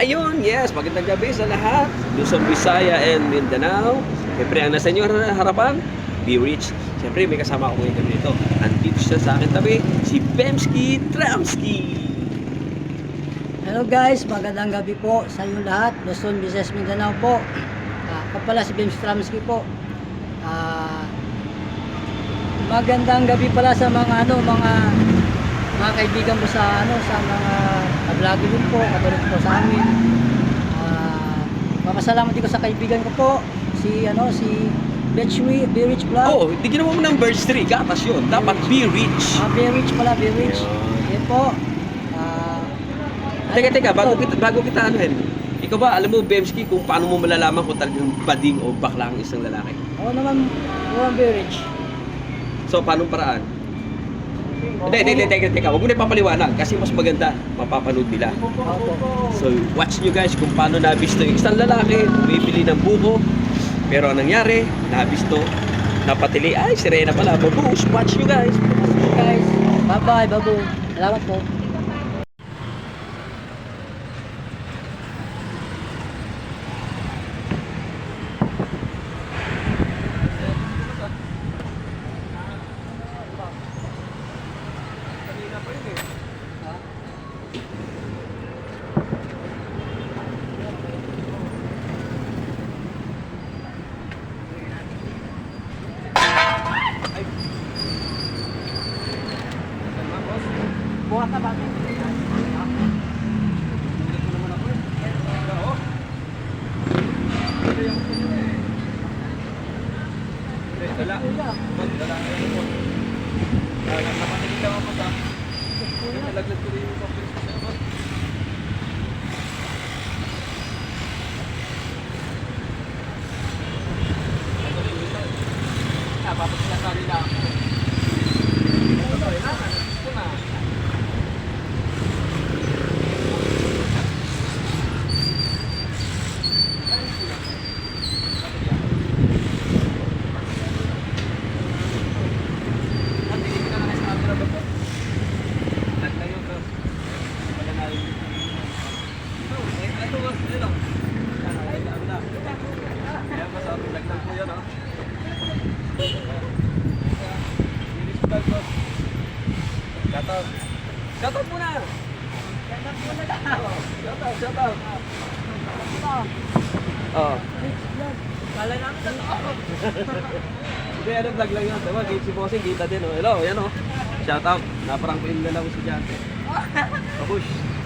Ayun, yes, magandang gabi sa lahat. Luzon, Visaya, and Mindanao. Siyempre, ang nasa inyo har- harapan, Be Rich. Siyempre, may kasama ako ngayon dito. Andito siya sa akin tabi, si Bemski Tramski. Hello guys, magandang gabi po sa inyo lahat. Luzon, Visayas, Mindanao po. Ah, ako pala si Bim Stramski po. Ah, magandang gabi pala sa mga ano, mga mga kaibigan mo sa ano, sa mga vlogger din po, katulad po sa amin. Ah, papasalamat din ko sa kaibigan ko po, si ano, si Betchui, Be Rich Vlog. Oh, hindi ginawa mo ng verse 3, gatas yun. Dapat Be Rich. Ah, Be Rich pala, Be Rich. Yan po. Ah, Teka, teka, bago kita, bago kita anuhin. Ikaw ba, alam mo, Bemski, kung paano mo malalaman kung talagang bading o bakla ang isang lalaki? ako naman, naman Be Rich. So, paano paraan? Hindi, hindi, teka, teka. Huwag mo na ipapaliwanag kasi mas maganda. Mapapanood nila. So, watch nyo guys kung paano nabisto yung isang lalaki, bumibili ng buko. Pero ang nangyari, nabisto, napatili, ay, sirena pala, babush. Watch nyo guys. guys. Bye-bye, babu. Salamat po. Bukas na ba? Shoutout. Shoutout muna. Shoutout muna lang. Shoutout, shoutout. Oh. Kala namin totoo. Hindi, ano vlog lang yun. Diba, si Bossing, kita din. Oh. Hello, yan oh. Shoutout. Naparang ko yung lalaki si Jante. Babush.